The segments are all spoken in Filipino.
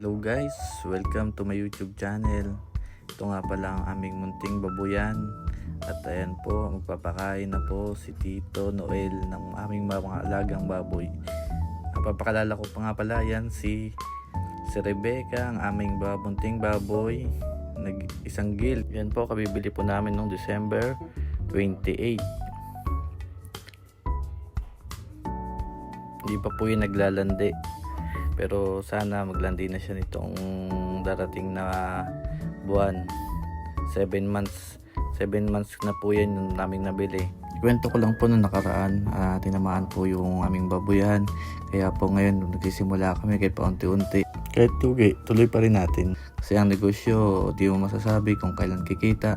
Hello guys, welcome to my YouTube channel. Ito nga pala ang aming munting babuyan. At ayan po, magpapakain na po si Tito Noel ng aming mga alagang baboy. Ang papakalala ko pa nga pala yan si si Rebecca, ang aming ba- munting baboy. Nag isang gil. Yan po, kabibili po namin noong December 28. Hindi pa po yung naglalandi pero sana maglandi na siya nitong darating na buwan. 7 months. 7 months na po yan yung naming nabili. Kwento ko lang po nung nakaraan ah, tinamaan po yung aming babuyan. Kaya po ngayon nung nagsisimula kami kahit paunti-unti. Kahit tugi tuloy pa rin natin. Kasi ang negosyo di mo masasabi kung kailan kikita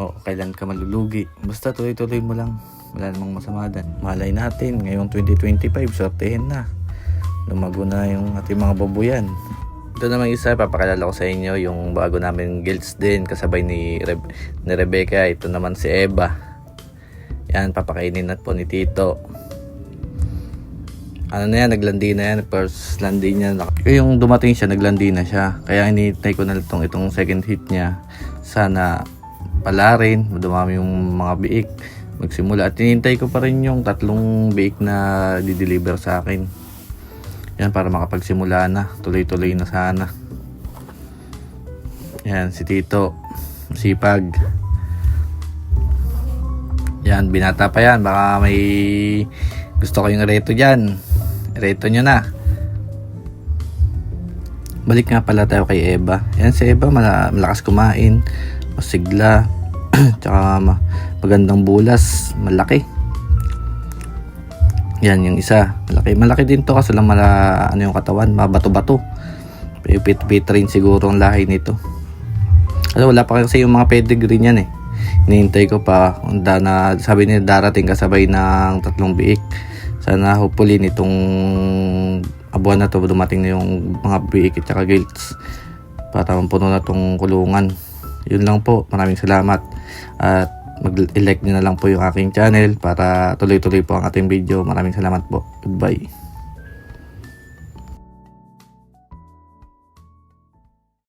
o kailan ka malulugi. Basta tuloy-tuloy mo lang. Wala namang masama dyan. Malay natin ngayong 2025 sortehin na lumago na yung ating mga babuyan. Ito naman isa, papakilala ko sa inyo yung bago namin guilds din, kasabay ni, Re- ni Rebecca. Ito naman si Eva. Yan, papakainin na po ni Tito. Ano na yan, naglandi na yan. First landi niya. Yung dumating siya, naglandi na siya. Kaya hinihintay ko na itong, itong second hit niya. Sana pala rin, dumami yung mga biik magsimula. At hinihintay ko pa rin yung tatlong biik na di-deliver sa akin. Yan, para makapagsimula na. Tuloy-tuloy na sana. Yan, si Tito. Sipag. Yan, binata pa yan. Baka may gusto kayong reto dyan. Reto nyo na. Balik nga pala tayo kay Eva. Yan si Eva, mala- malakas kumain. Masigla. Tsaka ma- magandang bulas. Malaki. Yan yung isa. Malaki. Malaki din to kasi lang mala, ano yung katawan. Mabato-bato. Pipit-pit rin siguro ang lahi nito. Ano, wala pa kasi yung mga pedigree niyan eh. Hinihintay ko pa. Da na, sabi niya darating kasabay ng tatlong biik. Sana hopefully nitong abuan na to dumating na yung mga biik at saka guilds para mampuno na tong kulungan. Yun lang po. Maraming salamat. At mag-like nyo na lang po yung aking channel para tuloy-tuloy po ang ating video. Maraming salamat po. Goodbye.